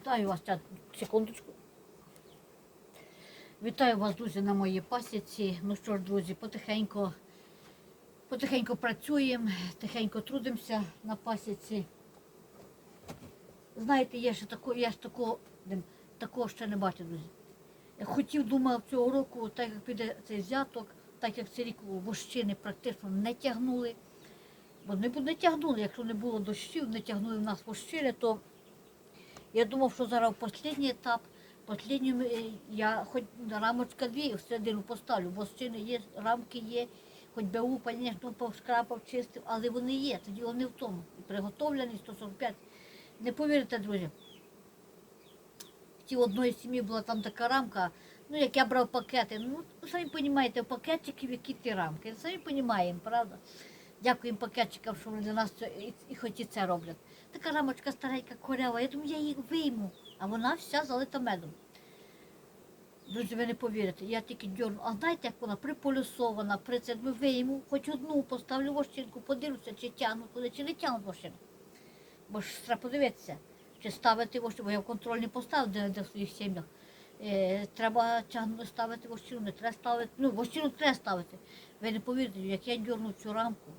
Вітаю вас, секундочку. Вітаю вас, друзі, на моїй пасіці. Ну що ж, друзі, потихеньку, потихеньку працюємо, тихенько трудимося на пасіці. Знаєте, я ще такого, я ж такого, такого ще не бачив, друзі. Я хотів, думав, цього року, так як піде цей взяток, так як цей рік вощини практично не тягнули. Бо не, не тягнули, якщо не було дощів, не тягнули в нас вощини, то я думав, що зараз останній етап, останній е, я хоч рамочка дві всередину поставлю, бо щини є, рамки є, хоч би БУ, звісно, повшкрапав, чистив, але вони є, тоді вони в тому. І приготовлені 145. Не повірите, друзі. В тій одної сім'ї була там така рамка, ну як я брав пакети, ну самі розумієте, пакетиків, які ті рамки. Самі розуміємо, правда? Дякуємо пакетчикам, що вони для нас це, і, і хоч і це роблять. Така рамочка старенька, корява, я думаю, я її вийму, а вона вся залита медом. Друзі, ви не повірите, я тільки дьорну. А знаєте, як вона приполюсована, при це ми вийму, хоч одну поставлю вощинку, подивлюся, чи тягнуть туди, чи не тягнуть вощину. Бо ж треба подивитися, чи ставити вощину, бо я в контроль не поставив де, де в своїх сім'ях. Е, треба тягнути ставити вощину, не треба ставити. Ну, вощину треба ставити. Ви не повірите, як я дьорну цю рамку.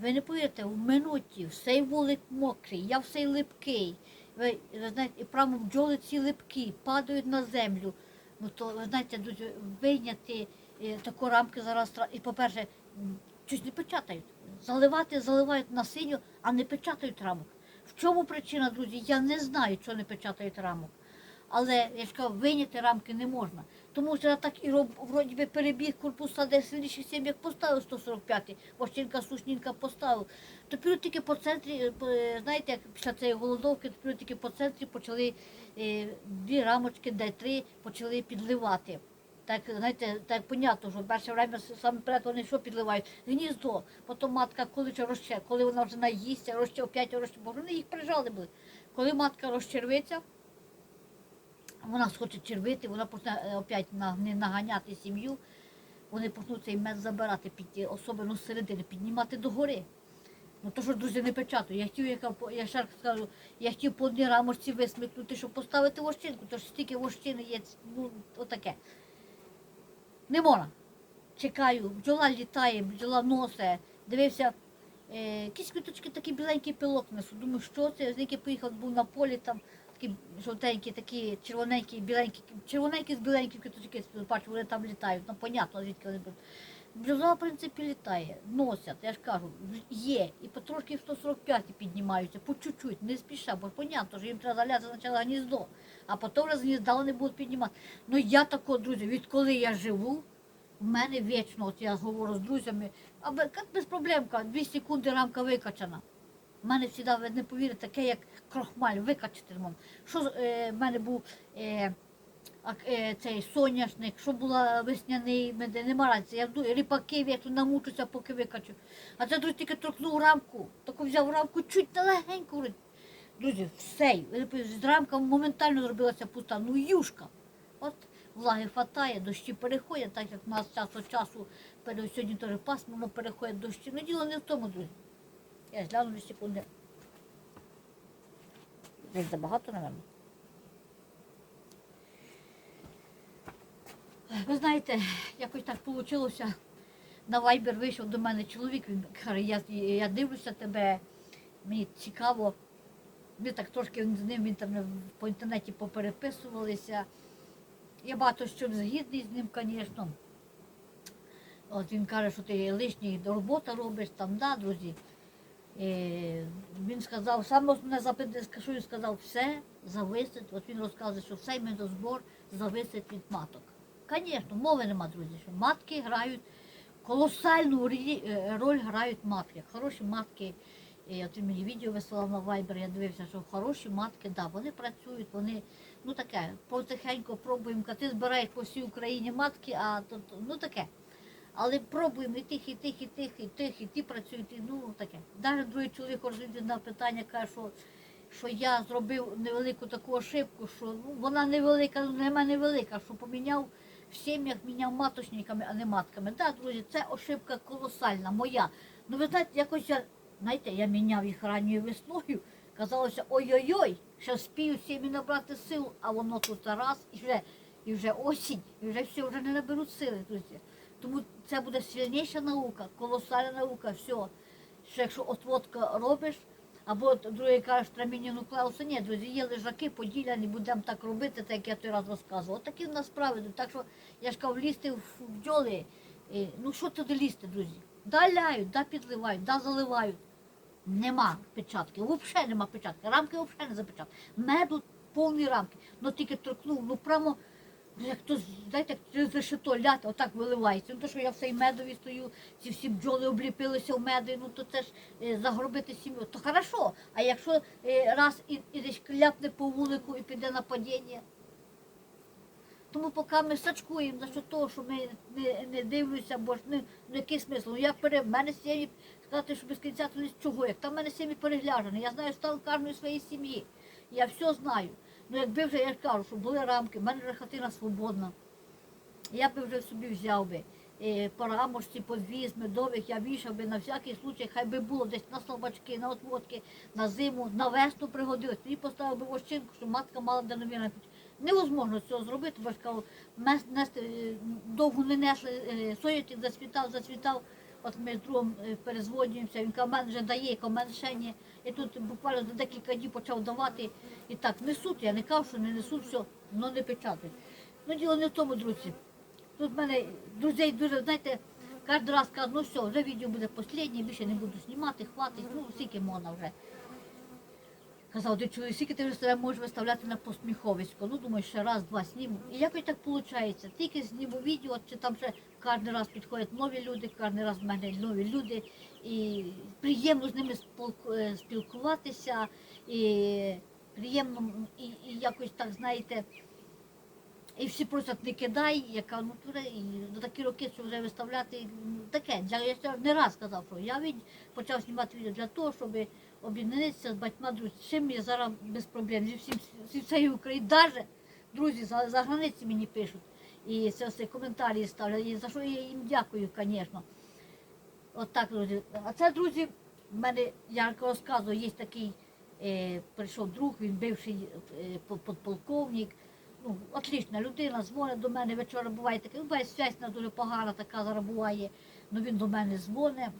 Ви не повірите, в минуті всей вулик мокрий, я всей липкий. Ви, ви знаєте, і прямо бджоли ці липкі падають на землю. Ну то ви знаєте, дуже вийняти е, таку рамки зараз. І, по-перше, щось не печатають. Заливати, заливають на синю, а не печатають рамок. В чому причина, друзі? Я не знаю, чого не печатають рамок. Але я ж кажу, вийняти рамки не можна. Тому що я так і роб, вроді би перебіг корпуса, де сильніших сім'ях поставив 145-й, вощинка сушнінка поставив. Тепер тільки по центрі, е, е, знаєте, як після цієї голодовки, тепер тільки по центрі почали е, дві рамочки, де три почали підливати. Так, знаєте, так понятно, що перше время саме перед вони що підливають? Гніздо. Потім матка коли вже розче, коли вона вже наїсться, розче опять розче, бо вони їх прижали були. Коли матка розчервиться, вона схоче червити, вона почне е, опять наганяти сім'ю, вони почнуть цей мед забирати, під, особливо з середини, піднімати догори. Ну то що, друзі, не печатаю. Я хотів, яка, я ще скажу, я хотів по одній рамочці висмикнути, щоб поставити вощинку, тож стільки вощини є, ну, отаке. Не можна. Чекаю, бджола літає, бджола носе. Дивився, е, якісь квіточки такий біленький пилок несу. Думаю, що це? З який поїхав, був на полі, там такі жовтенькі, такі червоненькі, біленькі, червоненькі з біленькі квіточки, бачу, вони там літають. Ну, понятно, звідки вони будуть. Бджола, в принципі, літає, носять, я ж кажу, є. І потрошки в 145 піднімаються, по чуть-чуть, не спіша, бо понятно, що їм треба заляти спочатку гніздо, а потім вже з гнізда вони будуть піднімати. Ну я тако, друзі, відколи я живу, в мене вічно, от я говорю з друзями, а як без проблемка, дві секунди рамка викачана. У мене завжди, ви не повірите, таке, як крохмаль, викачати не можна. Що е, в мене був е, е, цей соняшник, що була весняний меди, нема разниці. Я ду- ріпаки вічно намучуся, поки викачу. А це друзі тільки торкнув рамку, таку взяв рамку, чуть на легенько. Друзі, все, з рамка моментально зробилася пуста, ну юшка. От влаги хватає, дощі переходять, так як в нас час від часу, сьогодні теж пасмурно переходять дощі. Ну діло не в тому, друзі. Я гляну дві секунди. Десь забагато, напевно. Ви знаєте, якось так вийшло. На Viber вийшов до мене чоловік, він каже, я, я дивлюся тебе, мені цікаво. Ми так трошки з ним там по інтернеті попереписувалися. Я багато чим згідний з ним, звісно. От він каже, що ти лишній робота робиш там, да, друзі. Він сказав, саме основне запитання, що він сказав, все зависить. От він розказує, що все медозбор зависить від маток. Звісно, мови нема, друзі, що матки грають колосальну е, роль грають матки. Хороші матки. От він мені відео висилав на Viber, я дивився, що хороші матки, да, вони працюють, вони, ну таке, потихеньку пробуємо, ти збираєш по всій Україні матки, а то- ну таке. Але пробуємо і тих, і тих, і тих, і тих, і ті працюють, і ну таке. Навіть другий чоловік розвідує на питання, каже, що, що я зробив невелику таку ошибку, що ну, вона невелика, ну, для мене велика, що поміняв в сім'ях, міняв маточниками, а не матками. Так, друзі, це ошибка колосальна, моя. Ну ви знаєте, якось я, знаєте, я міняв їх ранньою весною, Казалося, ой-ой-ой, ще спію сім'ї набрати сил, а воно тут раз, і вже, і вже осінь, і вже все, вже не наберуть сили, друзі. Тому це буде сильніша наука, колосальна наука, все. Що якщо отводка робиш, або другий кажеш траміння нуклеуса, ні, друзі, є лежаки поділяні, будемо так робити, так як я той раз розказував. От такі в нас справи. Так що я ж кажу, лізти в бджоли, е, ну що туди лізти, друзі? Да ляють, да підливають, да заливають. Нема печатки, взагалі нема печатки. Рамки взагалі не запечатки. Меду повні рамки. Ну тільки торкнув, ну прямо, як то, знаєте, як решето ляти, отак виливається. Ну то, що я в цей медові стою, ці всі бджоли обліпилися в меди, ну то це ж е, загробити сім'ю. То хорошо. А якщо е, раз і, і десь кляпне по вулику і піде на падіння, тому поки ми сачкуємо за що того, що ми не, не дивлюся, бо ж не, ну який смисл. Ну як пере... в мене сім'ї сказати, що без кінця то чого, як там в мене сім'ї перегляжені, я знаю стан кожної своєї сім'ї. Я все знаю. Ну якби вже я ж кажу, що були рамки, в мене вже хатина свободна. Я би вже собі взяв би. е, По рамочці, подвіз, медових, я вішав би на всякий случай, хай би було десь на слабачки, на отводки, на зиму, на весну пригодилось. Тоді поставив би вощинку, щоб матка мала де нові Невозможно цього зробити, бо нести, е, довго не несли, е, соняшник зацвітав, зацвітав. От ми з другом е, перезвонюємося, він каже, мене вже дає, коменшення. І тут буквально за декілька днів почав давати. І так, несуть, я не кажу, що не несуть, все, але не печатають. Ну діло не в тому, друзі. Тут в мене друзей дуже, знаєте, кожен раз кажуть, ну все, вже відео буде останнє, більше не буду знімати, хватить, ну скільки можна вже. Казав, ти чуєш, скільки ти себе можеш виставляти на посміховисько. Ну, думаю, ще раз, два зніму. І якось так виходить. Тільки зніму відео, чи там ще кожен раз підходять нові люди, кожен раз в мене нові люди. І приємно з ними е, спілкуватися, і приємно і, і якось так, знаєте, і всі просять не кидай, яка ну туре, і до такі роки, що вже виставляти таке. Я, я не раз сказав, що я від, почав знімати відео для того, щоб об'єднатися з батьма друзі. Чим я зараз без проблем. Зі всім зі всієї України, навіть друзі за, за границі мені пишуть. І це все коментарі ставлять. І за що я їм дякую, звісно. От так, друзі. А це, друзі, в мене, я розказую, є такий, е, прийшов друг, він бивший е, подполковник. Ну, отлічна людина, дзвонить до мене вечора буває таке, ну, связь дуже погана, така зараз буває. Ну він до мене дзвонить.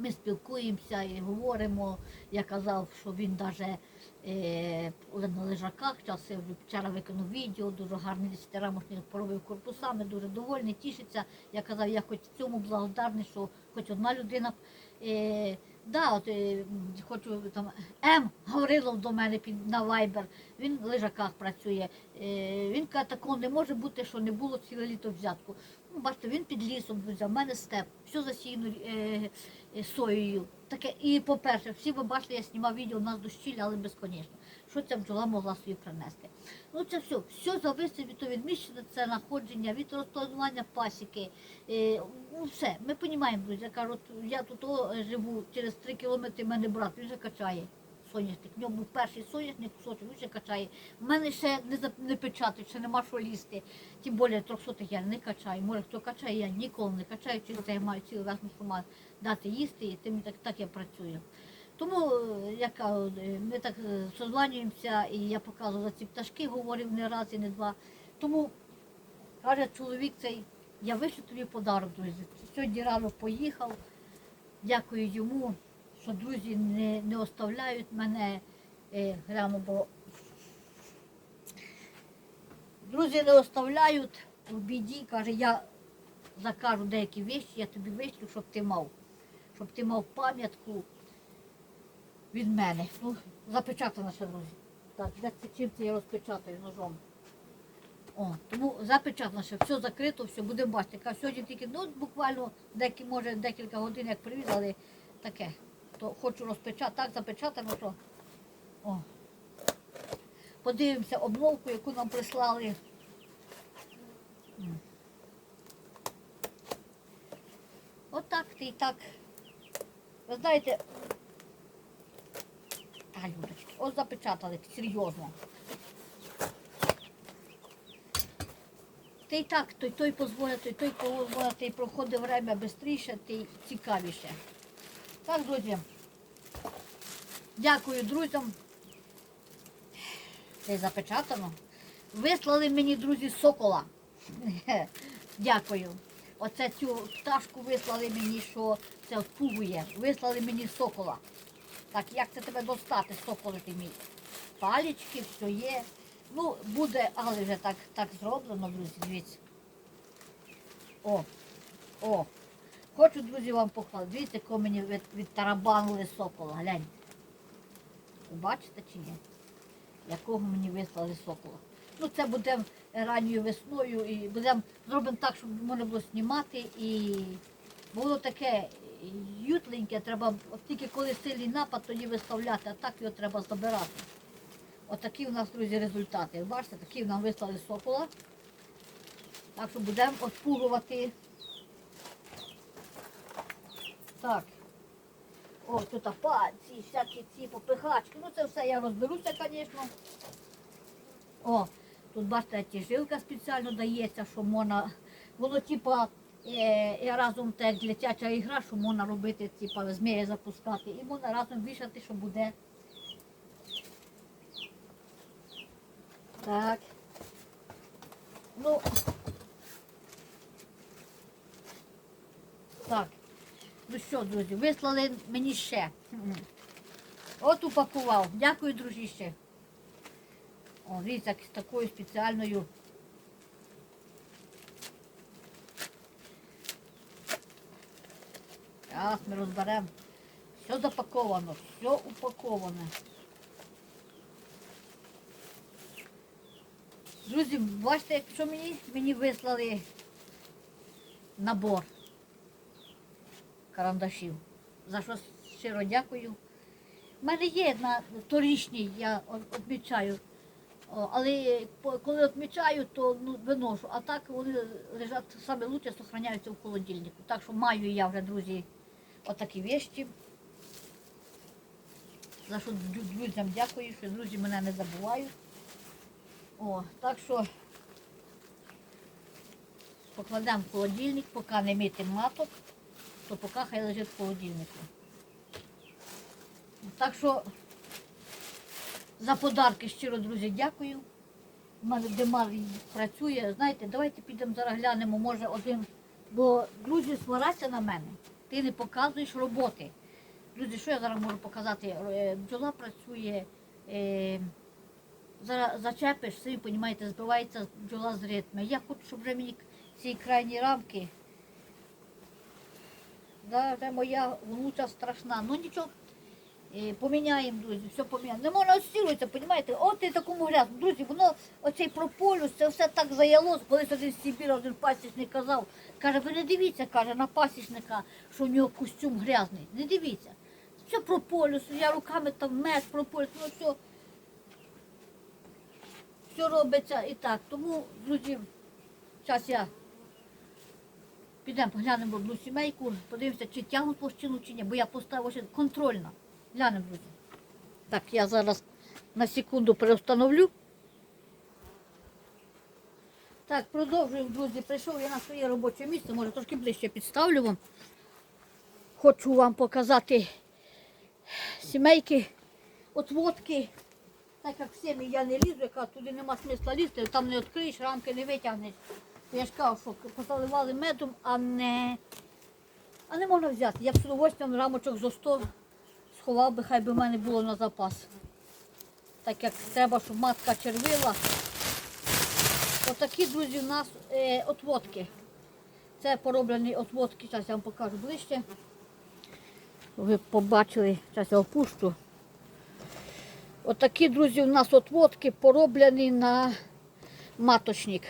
Ми спілкуємося і говоримо. Я казав, що він навіть е, на лежаках, час вчора виконав відео, дуже гарний десятирамошний поробив корпусами, дуже довольний, тішиться. Я казав, я хоч цьому благодарний, що хоч одна людина. Е, да, от, е, хочу там М Гаврилов до мене під на Viber, він в лежаках працює. Е, він каже, такого не може бути, що не було ціле літо взятку. Ну, бачите, він під лісом, друзі, в мене степ, все засіяно е, е, соєю. Таке, і по-перше, всі ви бачили, я знімав відео, у нас дощілля, але безконечно. Що ця бджола могла собі принести? Ну це все, все зависить від того відміщення, це знаходження, від розпланування пасіки. Е, ну все, ми розуміємо, друзі. Я кажу, я тут живу, через три кілометри в мене брат, він качає соняшник. В нього був перший соняшник, кусочок, ще качає. У мене ще не, зап- не печатають, ще нема що лізти. Тим більше 300 я не качаю. Може, хто качає, я ніколи не качаю, це я маю цілий весну, що дати їсти, і тим так, так я працюю. Тому е, я кажу, е, ми так е, созванюємося, і я показувала ці пташки, говорив не раз і не два. Тому каже чоловік цей, я вишлю тобі подарок, друзі. Сьогодні рано поїхав. Дякую йому, що друзі не, не оставляють мене е, гляну, бо друзі не оставляють в біді, каже, я закажу деякі речі, я тобі вишлю, щоб ти мав, щоб ти мав пам'ятку від мене. Ну, запечатано ще, друзі. Так, де це чим це я розпечатаю ножом. О, тому запечатано ще, все закрито, все, будемо бачити. Сьогодні тільки, ну, буквально декі, може, декілька годин, як привіз, але таке. То хочу розпечатати, так запечатано, що. О. Подивимося обновку, яку нам прислали. Отак ти і так. Ви знаєте, та, Людочки, ось запечатали, серйозно. Ти і так, той той позвонить, той той позвонить, і проходить время швидше, ти цікавіше. Так, друзі. Дякую друзям. Це запечатано. Вислали мені, друзі, сокола. Дякую. Оце цю пташку вислали мені, що це впугує. Вислали мені сокола. Так, як це тебе достати, соколи ти мій? Палічки, все є. Ну, буде, але вже так, так зроблено, друзі, дивіться. О, о. Хочу, друзі, вам похвалити. Дивіться, кого мені від, відтарабанили сокола. Гляньте. Бачите чи ні? Якого мені вислали сокола. Ну, це буде ранньою весною і будемо зробимо так, щоб можна було знімати і було таке ютленьке, треба тільки коли сильний напад, тоді виставляти, а так його треба забирати. Отакі у нас, друзі, результати. Бачите, такі нам вислали сокола. Так що будемо отпугувати. Так. О, тут пальці, всякі ці попихачки. Ну це все я розберуся, звісно. О, тут бачите, ті жилка спеціально дається, що можна. Воно типа е, разом так дитяча ігра, що можна робити, типа змії запускати. І можна разом вішати, що буде. Так. Ну. Так. Ну що, друзі, вислали мені ще. От упакував. Дякую, дружище. О, дивіться, з такою спеціальною. Зараз ми розберемо. Все запаковано, все упаковане. Друзі, бачите, що мені? Мені вислали набор карандашів. За що щиро дякую. У мене є на торічній, я відмічаю. Але коли відмічаю, то ну, виношу. А так вони лежать саме лучше, зберігаються в холодильнику. Так що маю я вже, друзі, отакі вещі. За що дру- друзям дякую, що друзі мене не забувають. О, так що покладемо в холодильник, поки не мити маток, то поки хай лежить в холодильнику. Так що за подарки щиро, друзі, дякую. У мене Демар працює. Знаєте, давайте підемо зараз глянемо, може один. Бо друзі свараться на мене. Ти не показуєш роботи. Друзі, що я зараз можу показати? Е, Бджола працює, е, зараз зачепиш, самі розумієте, збивається бджола з ритму. Я хочу, щоб вже мені ці крайні рамки. Да, моя внуча страшна. Ну нічого, е, поміняємо, друзі, все поміняємо. Не можна розстілюватися, розумієте? От і такому грязну. Друзі, воно оцей прополюс, це все так заяло. Колись один з Сибіра, один пасічник казав, каже, ви не дивіться, каже, на пасічника, що в нього костюм грязний. Не дивіться. Все прополюс, я руками там мед, прополюс, ну все. Все робиться і так. Тому, друзі, зараз я підемо поглянемо одну сімейку, подивимося, чи тягнуть площину, чи ні, бо я поставила ще контрольно. Глянемо, друзі. Так, я зараз на секунду переустановлю. Так, продовжуємо, друзі. Прийшов я на своє робоче місце, може трошки ближче підставлю вам. Хочу вам показати сімейки, отводки. Так як всім я не лізу, яка туди нема смисла лізти, там не відкриєш, рамки не витягнеш. Я ж кажу, що позаливали медом, а не, а не можна взяти. Я б з удовольствием рамочок зо 100 сховав би, хай би в мене було на запас. Так як треба, щоб матка червила. Отакі, друзі, у нас е, отводки. Це пороблені отводки, зараз я вам покажу ближче. Ви побачили, зараз я опущу. Отакі, друзі, у нас отводки пороблені на маточник.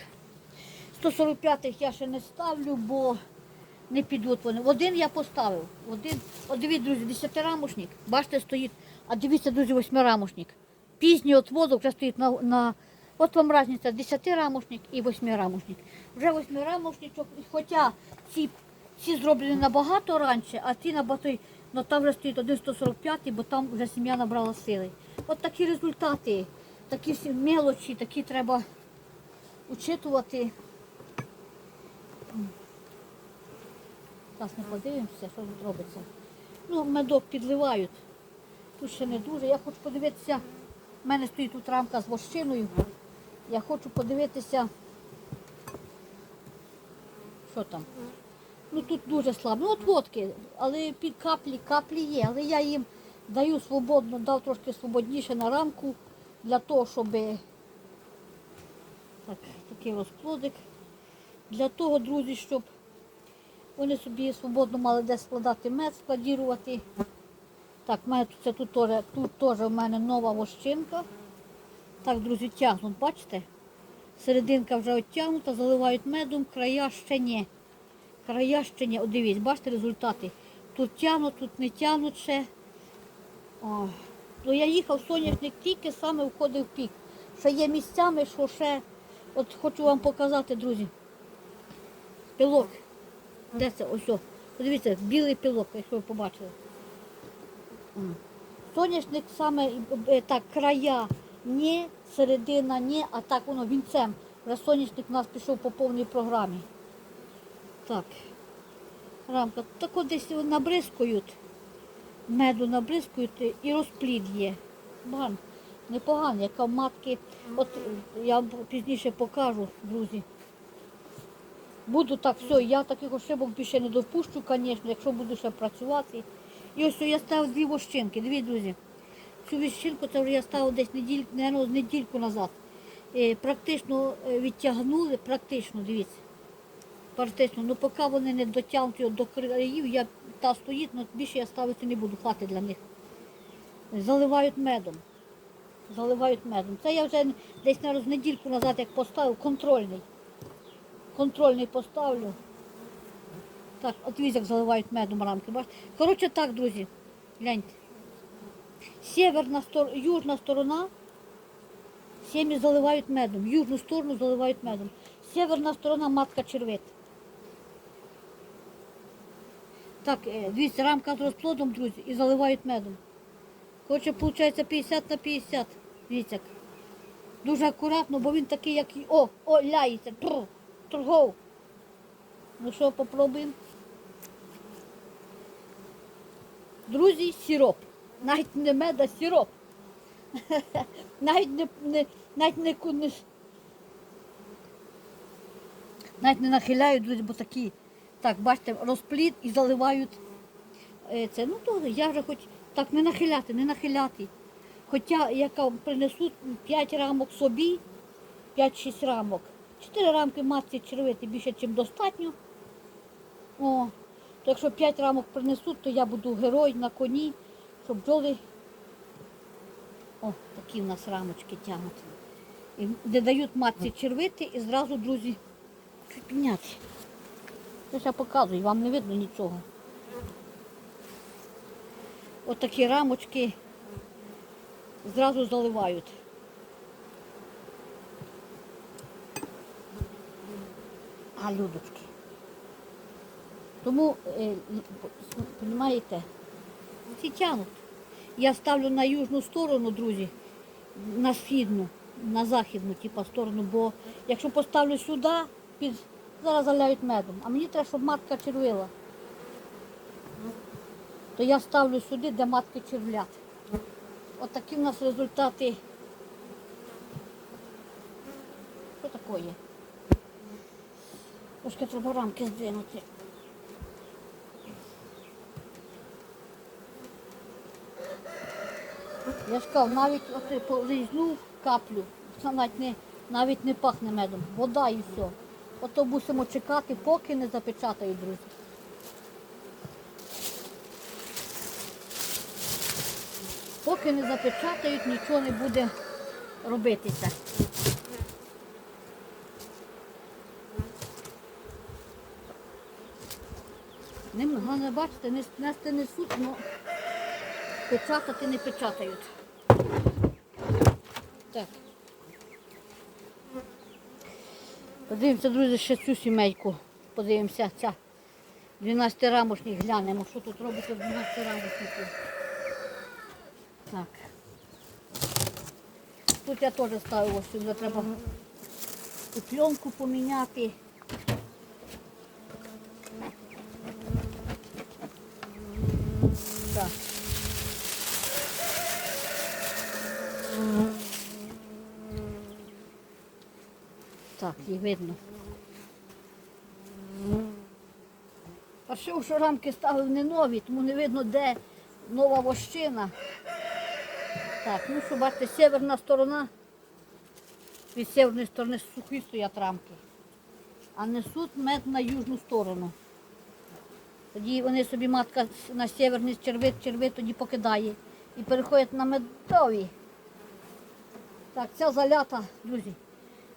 145-х я ще не ставлю, бо не підуть вони. Один я поставив. Один, от дивіться, друзі, 10-рамушник, бачите, стоїть. А дивіться, друзі, 8-рамушник. Пізній отводок вже стоїть на, на от вам різниця 10-рамушник і 8-рамушник. Вже 8-рамушничок, хоча ці, ці зроблені набагато раніше, а ті набагато, ну там вже стоїть один 145, бо там вже сім'я набрала сили. От такі результати, такі мелочі, такі треба учитувати. Зараз ми подивимося, що тут робиться. Ну, медок підливають. Тут ще не дуже. Я хочу подивитися. У мене стоїть тут рамка з вощиною. Я хочу подивитися. Що там? Ну тут дуже слабо. Ну от водки, але під каплі, каплі є. Але я їм даю свободно, дав трошки свободніше на рамку для того, щоб так, такий розплодик. Для того, друзі, щоб вони собі свободно мали десь складати мед, складірувати. Так, тут, це тут теж, тут теж в мене нова вощинка. Так, друзі, тягнуть, бачите? Серединка вже оттягнута, заливають медом, края ще ні. Края ще ні. Дивіться, бачите результати. Тут тягнуть, тут не тягнуть ще. О. То я їхав соняшник тільки саме входив в пік. Ще є місцями, що ще, от хочу вам показати, друзі. Пілок. Де це? Ось. Подивіться, білий пілок, якщо ви побачили. Соняшник саме е, так, края, ні, середина, ні, а так воно вінцем. Вже соняшник у нас пішов по повній програмі. Так. Рамка. Так от десь набризкують, меду набризкують і розплід є. Бан. Яка в матки. От е, я вам пізніше покажу, друзі. Буду так, все, я таких ошибок більше не допущу, звісно, якщо буду ще працювати. І ось я ставив дві вощинки. Дивіться, друзі. Цю вощинку це вже я ставив десь неділь, наверно, недільку назад. Е, практично е, відтягнули, практично, дивіться. Практично, ну поки вони не дотягнуті до країв, я та стоїть, ну більше я ставити не буду, хватить для них. Заливають медом. Заливають медом. Це я вже десь на недільку назад, як поставив, контрольний. Контрольний поставлю. Так, от дивіться, як заливають медом рамки. Коротше так, друзі, гляньте. Северна сторона, южна сторона, сім'ї заливають медом. Южну сторону заливають медом. Северна сторона матка червит. Так, е, дивіться, рамка з розплодом, друзі, і заливають медом. Коротше, виходить 50 на 50. Дивіться. Дуже акуратно, бо він такий, як. О, о, ляється. Тру, торгов. Ну що, попробуємо? Друзі, сироп. Навіть не мед, а сироп. Навіть не, не, навіть не, не, навіть не нахиляють, друзі, бо такі, так, бачите, розплід і заливають е, це. Ну, то я вже хоч так не нахиляти, не нахиляти. Хоча яка принесуть 5 рамок собі, 5-6 рамок. 4 рамки матці червити більше, ніж достатньо. О, то якщо 5 рамок принесуть, то я буду герой на коні, щоб бджоли. О, такі в нас рамочки тягнуть. І де дають матці червити і зразу, друзі, підняти. Ж я показую, вам не видно нічого. От такі рамочки зразу заливають. А, людочки. Тому, розумієте, всі тягнуть. Я ставлю на южну сторону, друзі, на східну, на західну, типу, сторону, бо якщо поставлю сюди, під, зараз заляють медом. А мені треба, щоб матка червила. То я ставлю сюди, де матки червлять. От такі в нас результати. Що таке? Трошки треба рамки здвинути. Я кажу, навіть от полизнув каплю, це навіть не, навіть не пахне медом. Вода і все. Ото мусимо чекати, поки не запечатають, друзі. Поки не запечатають, нічого не буде робитися. Головне бачите, не нести несуть, але печатати не печатають. Так. Подивимося, друзі, ще цю сімейку. Подивимося, ця 12 рамошник глянемо, що тут робиться в 12 рамошнику. Так. Тут я теж ставила, сюди треба пленку поміняти. Так. Так, видно. А що, що рамки ставив не нові, тому не видно, де нова вощина. Так, ну що бачите, северна сторона. Від северної сторони сухі стоять рамки. А несуть мед на южну сторону. Тоді вони собі матка на северний червит, червит тоді покидає і переходять на медові. Так, ця залята, друзі,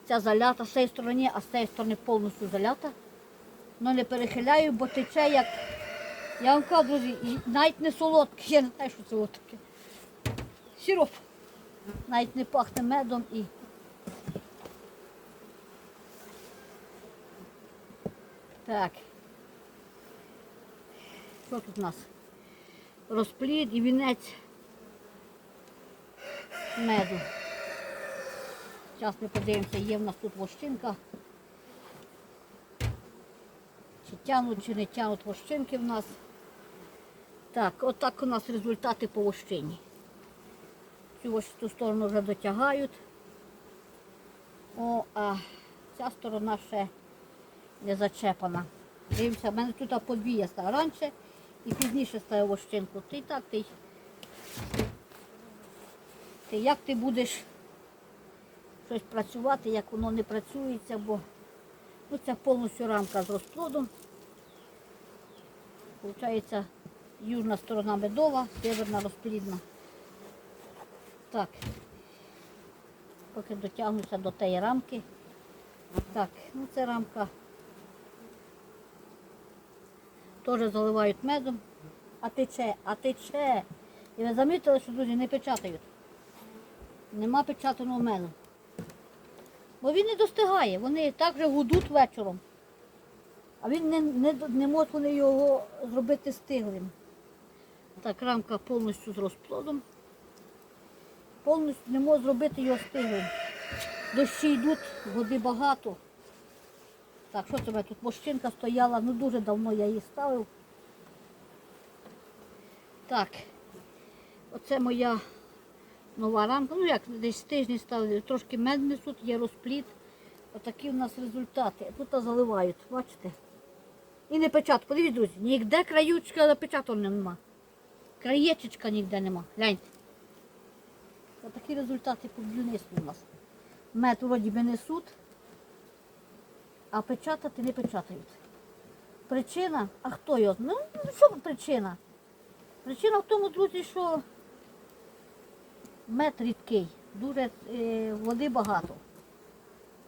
ця залята з цієї сторони, а з цієї сторони повністю залята. Ну не перехиляю, бо тече як. Я вам кажу, друзі, навіть не солодке, я не знаю, що це таке. Сироп. Навіть не пахне медом і. Так. Що тут у нас? Розплід і вінець меду. Зараз ми подивимося, є в нас тут вощинка. Чи тянуть, чи не тянуть вощинки в нас. Так, отак у нас результати по вощині. Цю ось ту сторону вже дотягають. О, а ця сторона ще не зачепана. Дивимося, в мене тут подвія стала раніше і пізніше ставив вощинку. Ти так, ти, ти як ти будеш щось працювати, як воно не працюється, бо ну, це повністю рамка з розплодом. Получається южна сторона медова, северна розплідна. Так, поки дотягнуся до тієї рамки. Так, ну це рамка. Теж заливають медом, а тече, а тече. І ви замітили, що друзі не печатають. Нема печатаного меду. Бо він не достигає, вони так же гудуть вечором. А він не, не, не можуть вони його зробити стиглим. Так, рамка повністю з розплодом. Повністю не можуть зробити його стиглим. Дощі йдуть, води багато. Так, що мене тут мощинка стояла, ну дуже давно я її ставив. Так, оце моя нова рамка. Ну як, десь тиждень ставили, трошки мед несуть, є розпліт. Отакі у нас результати. Тут заливають, бачите? І не печатку. Подивіться, друзі, ніде краючка запечатана нема. Краєчечка ніде нема. Гляньте. Отакі результати по бджільництву у нас. Мед вроді би несуть, а печатати не печатають. Причина, а хто його? Ну, що причина? Причина в тому, друзі, що мед рідкий, дуже е, води багато.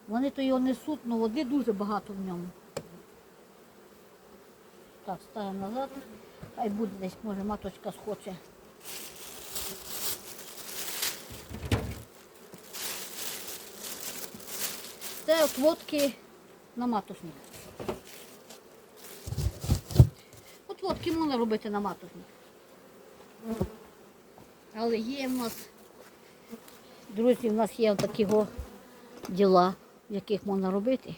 Вони то його несуть, але води дуже багато в ньому. Так, ставимо назад. Хай буде десь, може, маточка схоче. Це отводки на маточник. Отводки можна робити на маточник. Але є в нас, друзі, в нас є такі діла, яких можна робити.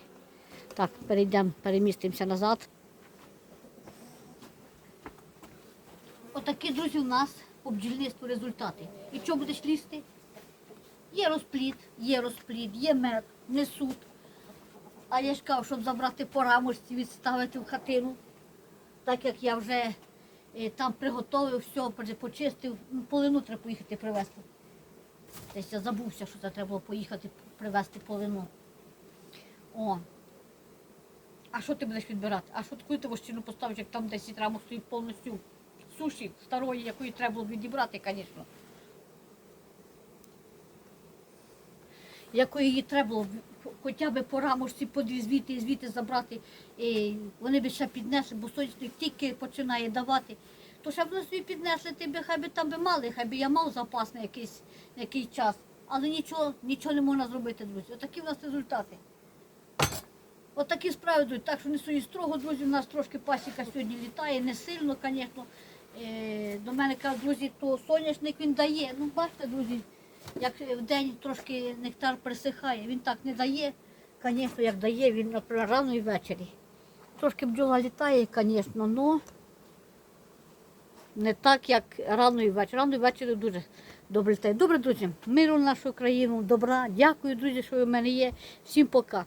Так, перейдемо, перемістимося назад. Отакі, друзі, у нас по бджільництву результати. І що будеш лізти? Є розплід, є розплід, є мед, несуть. А я ж кажу, щоб забрати по відставити в хатину, так як я вже е, там приготовив, все, почистив, ну, полину треба поїхати привезти. Десь я забувся, що це треба було поїхати привезти полину. О. А що ти будеш відбирати? А що коли ти вощину поставиш, як там 10 рамок стоїть повністю суші старої, якої треба було відібрати, звісно. Якої її треба було хоча б по рамочці по дві звідти і звідти забрати, і вони б ще піднесли, бо сонячник тільки починає давати. То щоб вони собі піднесли, ти би хай би там би мали, хай би я мав запас на якийсь, якийсь час. Але нічого, нічого не можна зробити, друзі. Отакі в нас результати. От такі справи йдуть. Так що не свої строго, друзі, у нас трошки пасіка сьогодні літає, не сильно, звісно. Е, До мене кажуть, друзі, то соняшник він дає. Ну, бачите, друзі, як в день трошки нектар присихає, він так не дає. Звісно, як дає, він наприклад, рано і ввечері. Трошки бджола літає, звісно, але не так, як рано і ввечері. Рано і ввечері дуже добре. Добре, друзі, миру нашу країну, добра. Дякую, друзі, що ви в мене є. Всім пока.